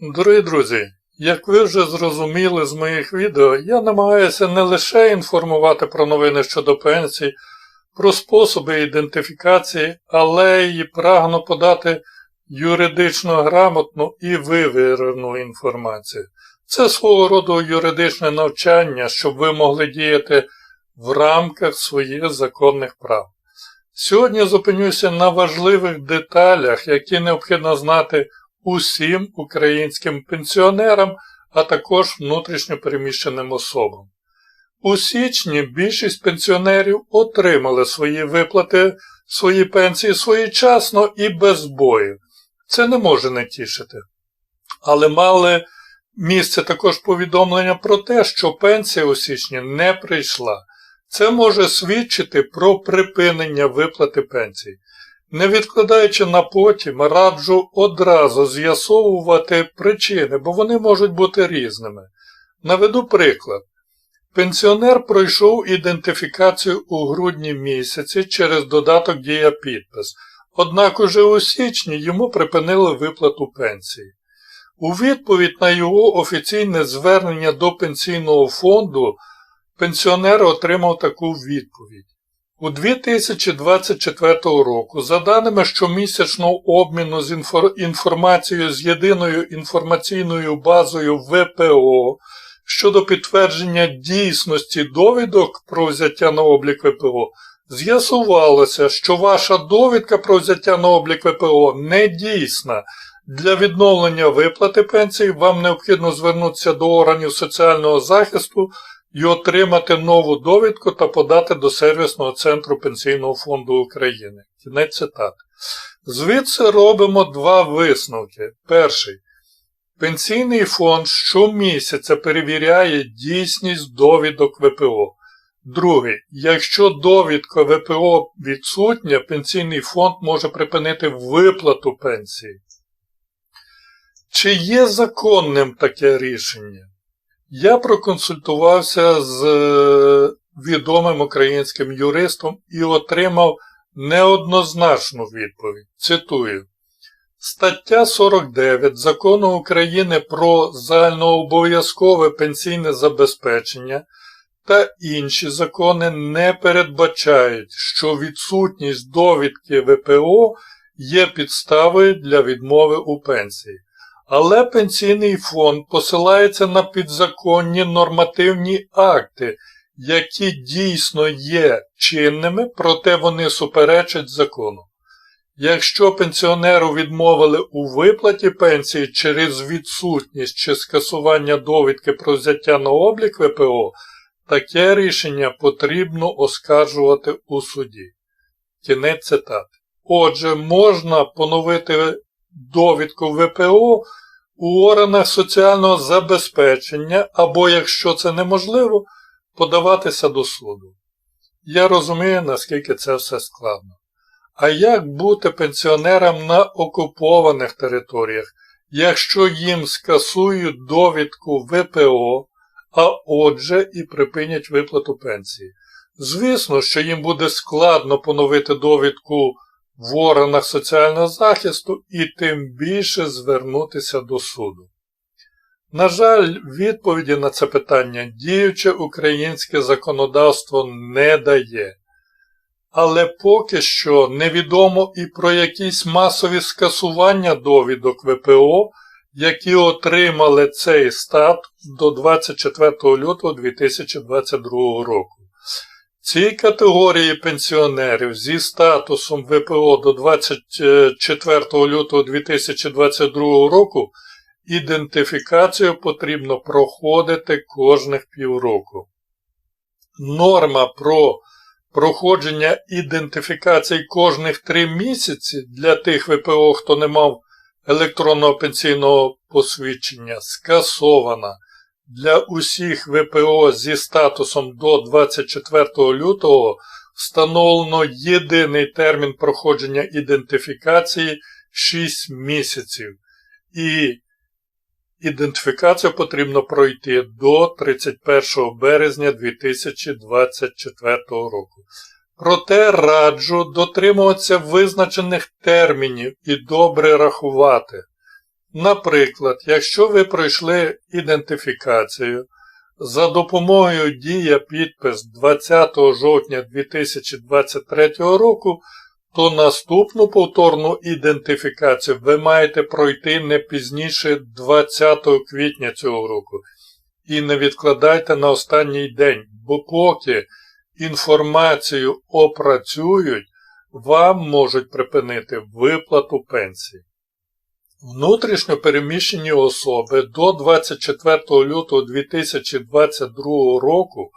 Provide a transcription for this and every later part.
Дорогі друзі, як ви вже зрозуміли з моїх відео, я намагаюся не лише інформувати про новини щодо пенсій, про способи ідентифікації, але й прагну подати юридично грамотну і вивірену інформацію. Це свого роду юридичне навчання, щоб ви могли діяти в рамках своїх законних прав. Сьогодні зупинюся на важливих деталях, які необхідно знати усім українським пенсіонерам, а також внутрішньопереміщеним особам. У січні більшість пенсіонерів отримали свої виплати, свої пенсії своєчасно і без бою. Це не може не тішити. Але мали місце також повідомлення про те, що пенсія у січні не прийшла. Це може свідчити про припинення виплати пенсій. Не відкладаючи на потім, раджу одразу з'ясовувати причини, бо вони можуть бути різними. Наведу приклад. Пенсіонер пройшов ідентифікацію у грудні місяці через додаток Дія підпис, однак уже у січні йому припинили виплату пенсії. У відповідь на його офіційне звернення до пенсійного фонду пенсіонер отримав таку відповідь. У 2024 року, за даними щомісячного обміну з інфор... інформацією з єдиною інформаційною базою ВПО щодо підтвердження дійсності довідок про взяття на облік ВПО, з'ясувалося, що ваша довідка про взяття на облік ВПО не дійсна. Для відновлення виплати пенсії вам необхідно звернутися до органів соціального захисту і отримати нову довідку та подати до сервісного центру Пенсійного фонду України. Кінець цитати. Звідси робимо два висновки. Перший. Пенсійний фонд щомісяця перевіряє дійсність довідок ВПО. Другий. Якщо довідка ВПО відсутня, пенсійний фонд може припинити виплату пенсії. Чи є законним таке рішення? Я проконсультувався з е, відомим українським юристом і отримав неоднозначну відповідь. Цитую. Стаття 49 Закону України про загальнообов'язкове пенсійне забезпечення та інші закони не передбачають, що відсутність довідки ВПО є підставою для відмови у пенсії. Але пенсійний фонд посилається на підзаконні нормативні акти, які дійсно є чинними, проте вони суперечать закону. Якщо пенсіонеру відмовили у виплаті пенсії через відсутність чи скасування довідки про взяття на облік ВПО, таке рішення потрібно оскаржувати у суді. Кінець цитати. Отже, можна поновити довідку ВПО у органах соціального забезпечення або, якщо це неможливо, подаватися до суду. Я розумію, наскільки це все складно. А як бути пенсіонерам на окупованих територіях, якщо їм скасують довідку ВПО, а отже і припинять виплату пенсії? Звісно, що їм буде складно поновити довідку в органах соціального захисту і тим більше звернутися до суду. На жаль, відповіді на це питання діюче українське законодавство не дає. Але поки що невідомо і про якісь масові скасування довідок ВПО, які отримали цей статус до 24 лютого 2022 року. Цій категорії пенсіонерів зі статусом ВПО до 24 лютого 2022 року ідентифікацію потрібно проходити кожних півроку. Норма про проходження ідентифікації кожних 3 місяці для тих ВПО, хто не мав електронного пенсійного посвідчення, скасована для усіх ВПО зі статусом до 24 лютого встановлено єдиний термін проходження ідентифікації 6 місяців. І ідентифікацію потрібно пройти до 31 березня 2024 року. Проте раджу дотримуватися визначених термінів і добре рахувати. Наприклад, якщо ви пройшли ідентифікацію за допомогою дія підпис 20 жовтня 2023 року, то наступну повторну ідентифікацію ви маєте пройти не пізніше 20 квітня цього року. І не відкладайте на останній день, бо поки інформацію опрацюють, вам можуть припинити виплату пенсії. Внутрішньо переміщені особи до 24 лютого 2022 року,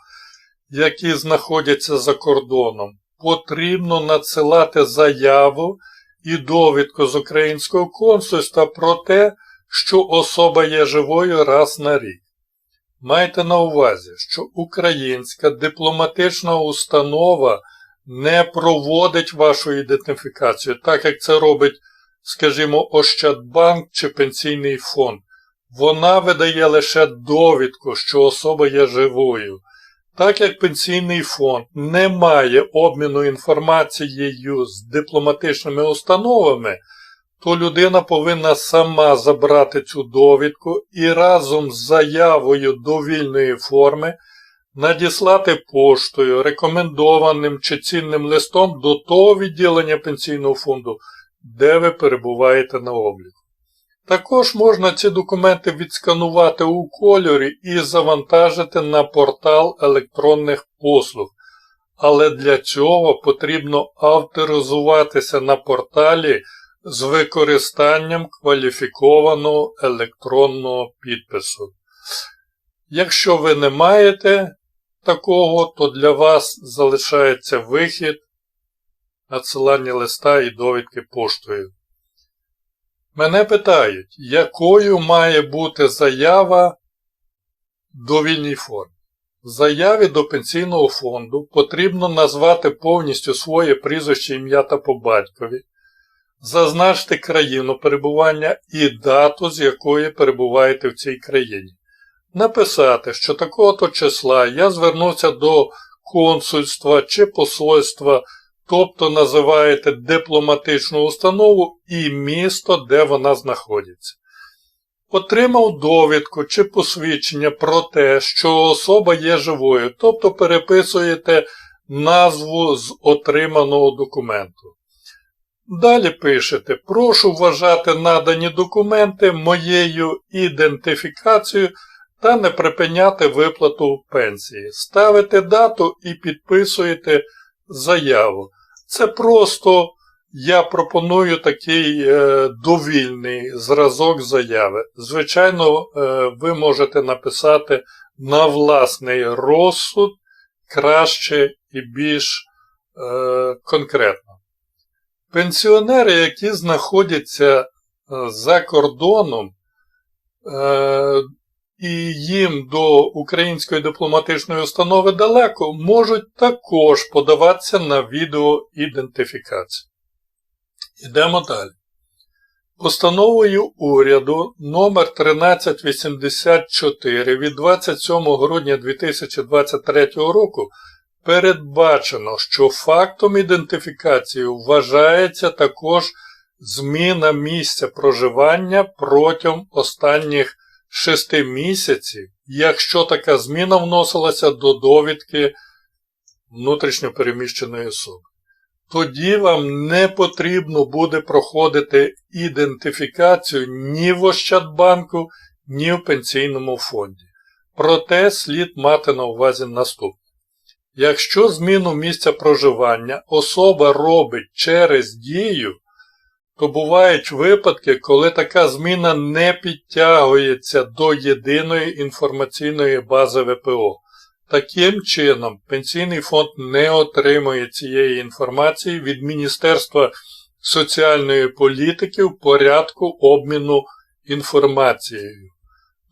які знаходяться за кордоном, потрібно надсилати заяву і довідку з українського консульства про те, що особа є живою раз на рік. Майте на увазі, що українська дипломатична установа не проводить вашу ідентифікацію, так як це робить, скажімо, Ощадбанк чи Пенсійний фонд. Вона видає лише довідку, що особа є живою. Так як Пенсійний фонд не має обміну інформацією з дипломатичними установами, то людина повинна сама забрати цю довідку і разом з заявою довільної форми надіслати поштою, рекомендованим чи цінним листом до того відділення пенсійного фонду, де ви перебуваєте на обліку. Також можна ці документи відсканувати у кольорі і завантажити на портал електронних послуг. Але для цього потрібно авторизуватися на порталі з використанням кваліфікованого електронного підпису. Якщо ви не маєте такого, то для вас залишається вихід надсилання листа і довідки поштою. Мене питають, якою має бути заява в довільній формі. В заяві до пенсійного фонду потрібно назвати повністю своє прізвище ім'я та по батькові, зазначити країну перебування і дату, з якої перебуваєте в цій країні. Написати, що такого-то числа я звернувся до консульства чи посольства, тобто називаєте дипломатичну установу і місто, де вона знаходиться. Отримав довідку чи посвідчення про те, що особа є живою, тобто переписуєте назву з отриманого документу. Далі пишете, прошу вважати надані документи моєю ідентифікацією та не припиняти виплату пенсії. Ставите дату і підписуєте заяву. Це просто я пропоную такий е, довільний зразок заяви. Звичайно, е, ви можете написати на власний розсуд краще і більш е, конкретно. Пенсіонери, які знаходяться е, за кордоном, е, і їм до Української дипломатичної установи далеко, можуть також подаватися на відеоідентифікацію. Йдемо далі. Постановою уряду номер 1384 від 27 грудня 2023 року передбачено, що фактом ідентифікації вважається також зміна місця проживання протягом останніх 6 місяців, якщо така зміна вносилася до довідки внутрішньопереміщеної особи. Тоді вам не потрібно буде проходити ідентифікацію ні в Ощадбанку, ні в пенсійному фонді. Проте слід мати на увазі наступне. Якщо зміну місця проживання особа робить через дію, то бувають випадки, коли така зміна не підтягується до єдиної інформаційної бази ВПО. Таким чином, Пенсійний фонд не отримує цієї інформації від Міністерства соціальної політики в порядку обміну інформацією.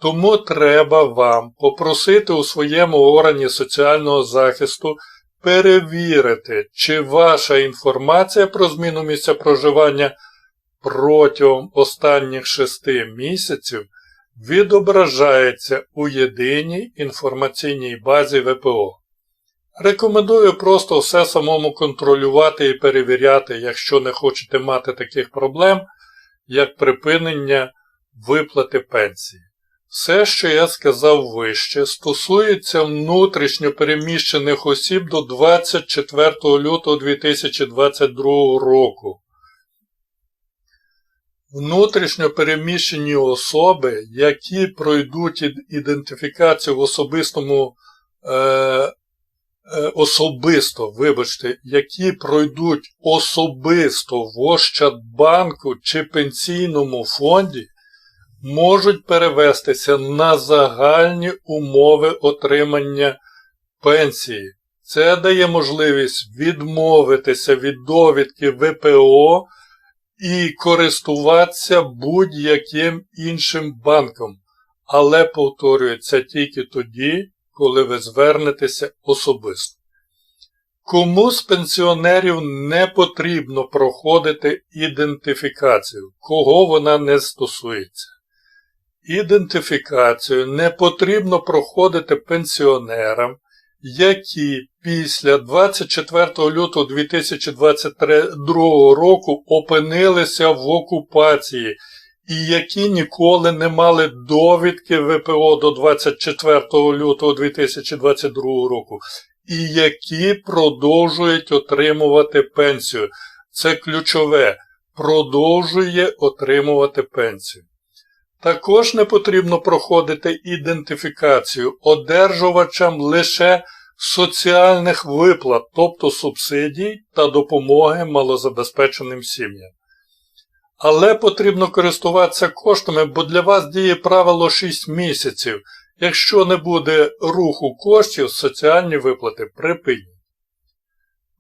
Тому треба вам попросити у своєму органі соціального захисту перевірити, чи ваша інформація про зміну місця проживання протягом останніх шести місяців відображається у єдиній інформаційній базі ВПО. Рекомендую просто все самому контролювати і перевіряти, якщо не хочете мати таких проблем, як припинення виплати пенсії. Все, що я сказав вище, стосується внутрішньо переміщених осіб до 24 лютого 2022 року. Внутрішньо переміщені особи, які пройдуть ідентифікацію в особистому е, е, особисто, вибачте, які пройдуть особисто в Ощадбанку чи пенсійному фонді, можуть перевестися на загальні умови отримання пенсії. Це дає можливість відмовитися від довідки ВПО і користуватися будь-яким іншим банком. Але повторюється тільки тоді, коли ви звернетеся особисто. Кому з пенсіонерів не потрібно проходити ідентифікацію, кого вона не стосується? Ідентифікацію не потрібно проходити пенсіонерам, які після 24 лютого 2022 року опинилися в окупації і які ніколи не мали довідки ВПО до 24 лютого 2022 року, і які продовжують отримувати пенсію. Це ключове. Продовжує отримувати пенсію. Також не потрібно проходити ідентифікацію одержувачам лише соціальних виплат, тобто субсидій та допомоги малозабезпеченим сім'ям. Але потрібно користуватися коштами, бо для вас діє правило 6 місяців. Якщо не буде руху коштів, соціальні виплати припинять.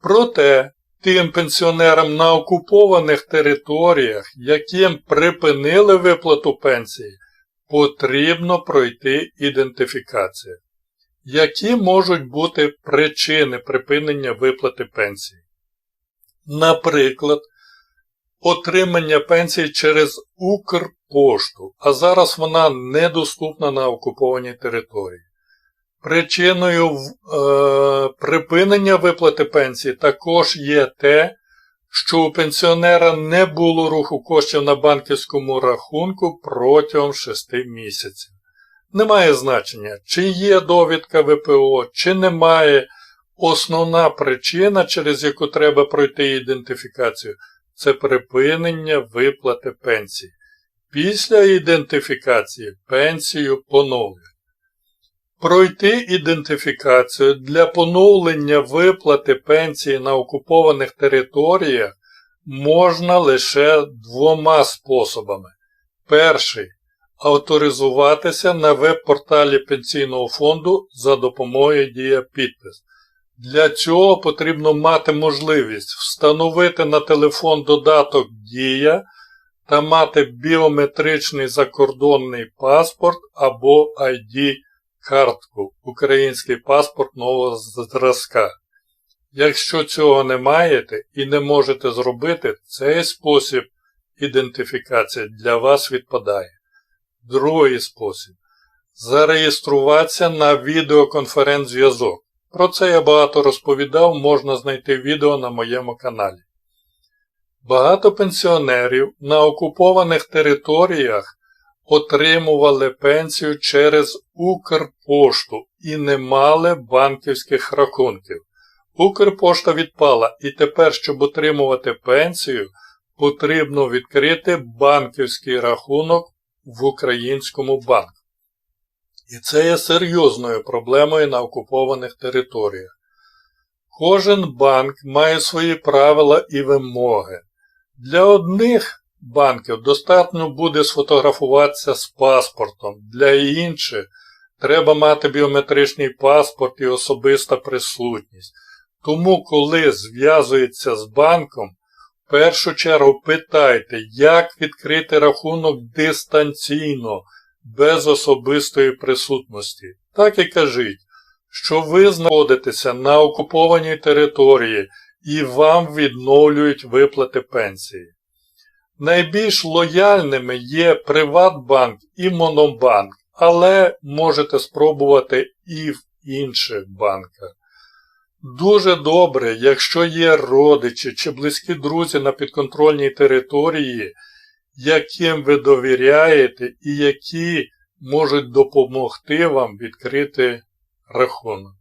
Проте, тим пенсіонерам на окупованих територіях, яким припинили виплату пенсії, потрібно пройти ідентифікацію. Які можуть бути причини припинення виплати пенсії? Наприклад, отримання пенсії через Укрпошту, а зараз вона недоступна на окупованій території. Причиною е, припинення виплати пенсії також є те, що у пенсіонера не було руху коштів на банківському рахунку протягом 6 місяців. Немає значення, чи є довідка ВПО, чи немає. Основна причина, через яку треба пройти ідентифікацію, це припинення виплати пенсії. Після ідентифікації пенсію поновлюють. Пройти ідентифікацію для поновлення виплати пенсії на окупованих територіях можна лише двома способами. Перший авторизуватися на веб-порталі Пенсійного фонду за допомогою Дія підпис. Для цього потрібно мати можливість встановити на телефон додаток Дія та мати біометричний закордонний паспорт або ID картку Український паспорт нового зразка. Якщо цього не маєте і не можете зробити, цей спосіб ідентифікації для вас відпадає. Другий спосіб зареєструватися на відеоконференц-зв'язок. Про це я багато розповідав, можна знайти відео на моєму каналі. Багато пенсіонерів на окупованих територіях отримували пенсію через Укрпошту і не мали банківських рахунків. Укрпошта відпала і тепер, щоб отримувати пенсію, потрібно відкрити банківський рахунок в українському банку. І це є серйозною проблемою на окупованих територіях. Кожен банк має свої правила і вимоги. Для одних банків достатньо буде сфотографуватися з паспортом, для інших треба мати біометричний паспорт і особиста присутність. Тому, коли зв'язується з банком, в першу чергу питайте, як відкрити рахунок дистанційно, без особистої присутності. Так і кажіть, що ви знаходитеся на окупованій території і вам відновлюють виплати пенсії. Найбільш лояльними є Приватбанк і Монобанк, але можете спробувати і в інших банках. Дуже добре, якщо є родичі чи близькі друзі на підконтрольній території, яким ви довіряєте і які можуть допомогти вам відкрити рахунок.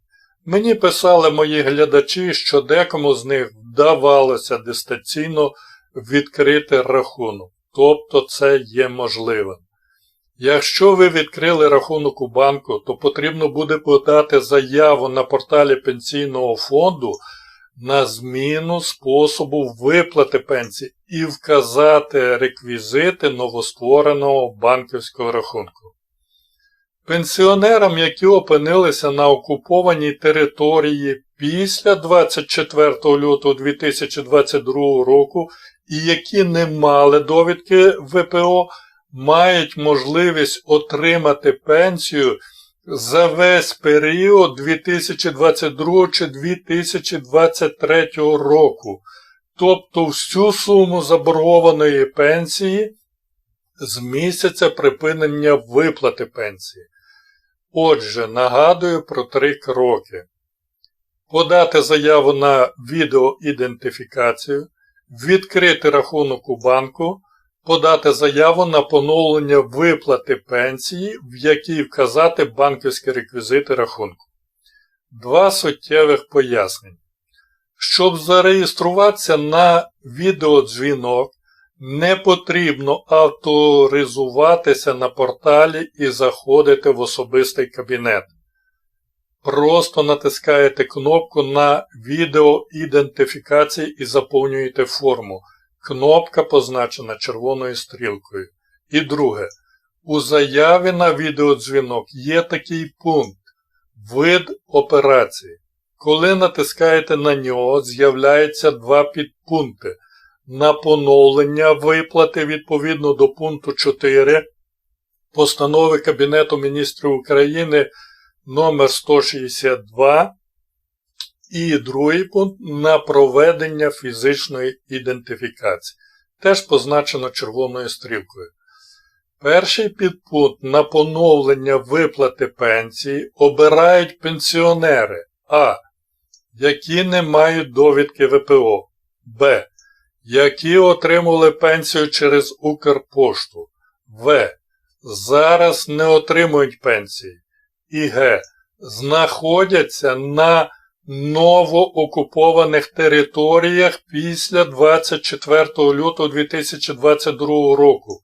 Мені писали мої глядачі, що декому з них вдавалося дистанційно відкрити рахунок, тобто це є можливим. Якщо ви відкрили рахунок у банку, то потрібно буде подати заяву на порталі пенсійного фонду на зміну способу виплати пенсії і вказати реквізити новоствореного банківського рахунку. Пенсіонерам, які опинилися на окупованій території після 24 лютого 2022 року і які не мали довідки ВПО, мають можливість отримати пенсію за весь період 2022 чи 2023 року, тобто всю суму заборгованої пенсії з місяця припинення виплати пенсії. Отже, нагадую про три кроки. Подати заяву на відеоідентифікацію, відкрити рахунок у банку, подати заяву на поновлення виплати пенсії, в якій вказати банківські реквізити рахунку. Два суттєвих пояснення. Щоб зареєструватися на відеодзвінок, не потрібно авторизуватися на порталі і заходити в особистий кабінет. Просто натискаєте кнопку на відеоідентифікації і заповнюєте форму. Кнопка позначена червоною стрілкою. І друге. У заяві на відеодзвінок є такий пункт Вид операції. Коли натискаєте на нього, з'являються два підпункти. На поновлення виплати відповідно до пункту 4 Постанови Кабінету міністрів України номер 162 і другий пункт на проведення фізичної ідентифікації. Теж позначено червоною стрілкою. Перший підпункт на поновлення виплати пенсії обирають пенсіонери А. Які не мають довідки ВПО, Б. Які отримали пенсію через Укрпошту, В. Зараз не отримують пенсії і Г. Знаходяться на новоокупованих територіях після 24 лютого 2022 року.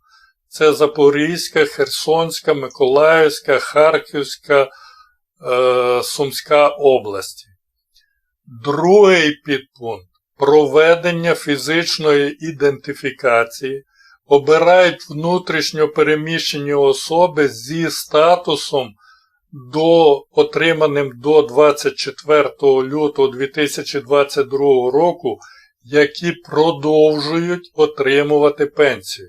Це Запорізька, Херсонська, Миколаївська, Харківська, е, Сумська області. Другий підпункт проведення фізичної ідентифікації обирають внутрішньо переміщені особи зі статусом до отриманим до 24 лютого 2022 року, які продовжують отримувати пенсію.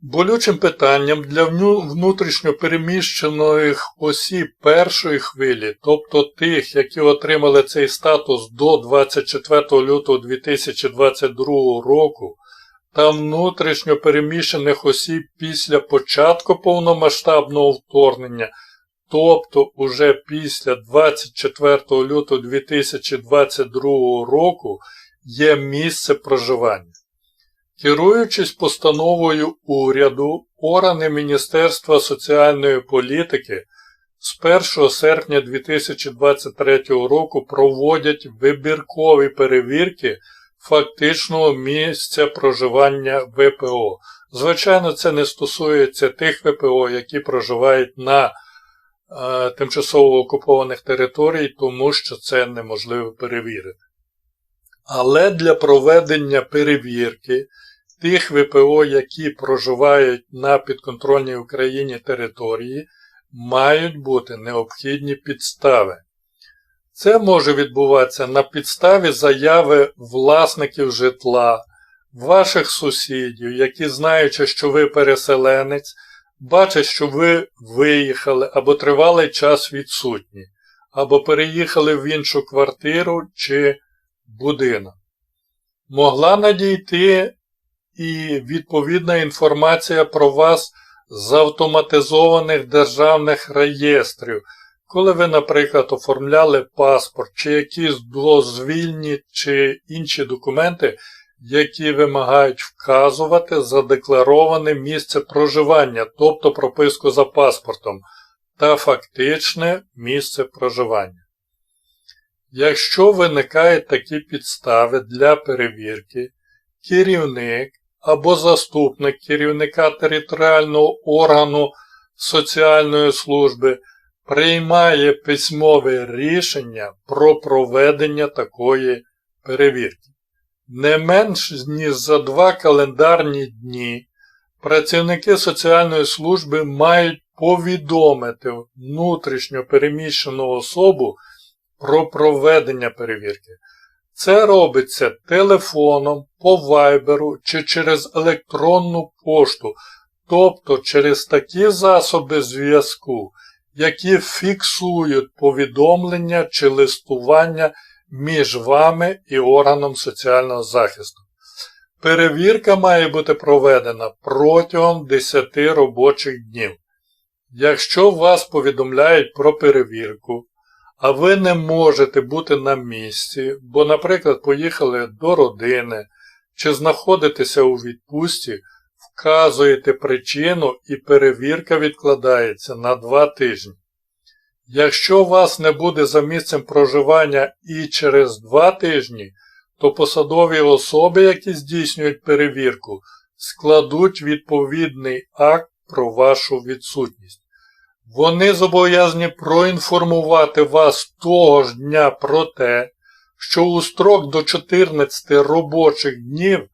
Болючим питанням для внутрішньо переміщених осіб першої хвилі, тобто тих, які отримали цей статус до 24 лютого 2022 року, та внутрішньо переміщених осіб після початку повномасштабного вторгнення, тобто уже після 24 лютого 2022 року, є місце проживання. Керуючись постановою уряду, органи Міністерства соціальної політики з 1 серпня 2023 року проводять вибіркові перевірки фактичного місця проживання ВПО. Звичайно, це не стосується тих ВПО, які проживають на е, тимчасово окупованих територіях, тому що це неможливо перевірити. Але для проведення перевірки тих ВПО, які проживають на підконтрольній Україні території, мають бути необхідні підстави. Це може відбуватися на підставі заяви власників житла, ваших сусідів, які знаючи, що ви переселенець, бачать, що ви виїхали або тривалий час відсутні, або переїхали в іншу квартиру чи будинок. Могла надійти і відповідна інформація про вас з автоматизованих державних реєстрів, коли ви, наприклад, оформляли паспорт чи якісь дозвільні чи інші документи, які вимагають вказувати задеклароване місце проживання, тобто прописку за паспортом, та фактичне місце проживання. Якщо виникають такі підстави для перевірки, керівник або заступник керівника територіального органу соціальної служби приймає письмове рішення про проведення такої перевірки. Не менш ніж за два календарні дні працівники соціальної служби мають повідомити внутрішньо переміщену особу про проведення перевірки. Це робиться телефоном, по вайберу чи через електронну пошту, тобто через такі засоби зв'язку, які фіксують повідомлення чи листування між вами і органом соціального захисту. Перевірка має бути проведена протягом 10 робочих днів. Якщо вас повідомляють про перевірку, а ви не можете бути на місці, бо, наприклад, поїхали до родини чи знаходитеся у відпустці, вказуєте причину і перевірка відкладається на 2 тижні. Якщо вас не буде за місцем проживання і через 2 тижні, то посадові особи, які здійснюють перевірку, складуть відповідний акт про вашу відсутність. Вони зобов'язані проінформувати вас того ж дня про те, що у строк до 14 робочих днів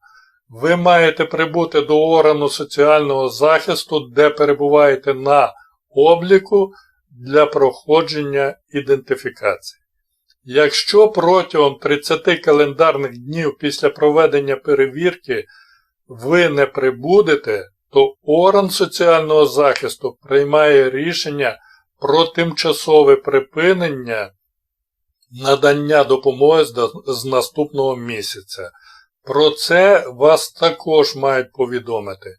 ви маєте прибути до органу соціального захисту, де перебуваєте на обліку для проходження ідентифікації. Якщо протягом 30 календарних днів після проведення перевірки ви не прибудете, то орган соціального захисту приймає рішення про тимчасове припинення надання допомоги з наступного місяця. Про це вас також мають повідомити.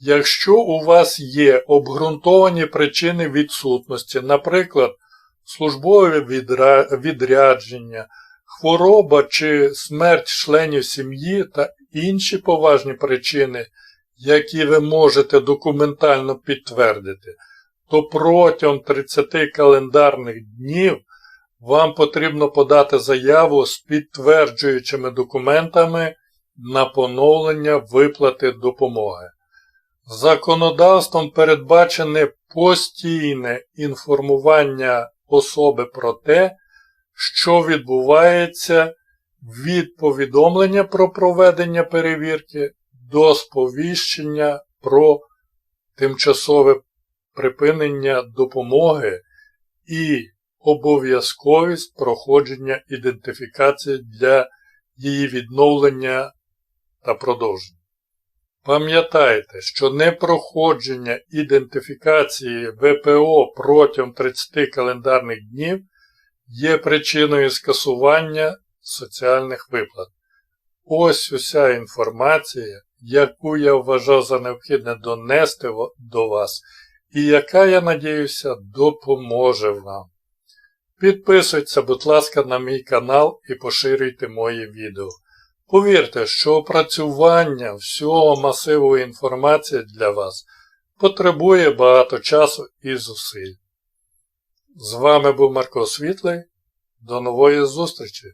Якщо у вас є обґрунтовані причини відсутності, наприклад, службове відрядження, хвороба чи смерть членів сім'ї та інші поважні причини, які ви можете документально підтвердити, то протягом 30 календарних днів вам потрібно подати заяву з підтверджуючими документами на поновлення виплати допомоги. Законодавством передбачене постійне інформування особи про те, що відбувається від повідомлення про проведення перевірки до сповіщення про тимчасове припинення допомоги і обов'язковість проходження ідентифікації для її відновлення та продовження. Пам'ятайте, що непроходження ідентифікації ВПО протягом 30 календарних днів є причиною скасування соціальних виплат. Ось уся інформація, яку я вважав за необхідне донести до вас, і яка, я надіюся, допоможе вам. Підписуйтесь, будь ласка, на мій канал і поширюйте мої відео. Повірте, що опрацювання всього масиву інформації для вас потребує багато часу і зусиль. З вами був Марко Світлий. До нової зустрічі!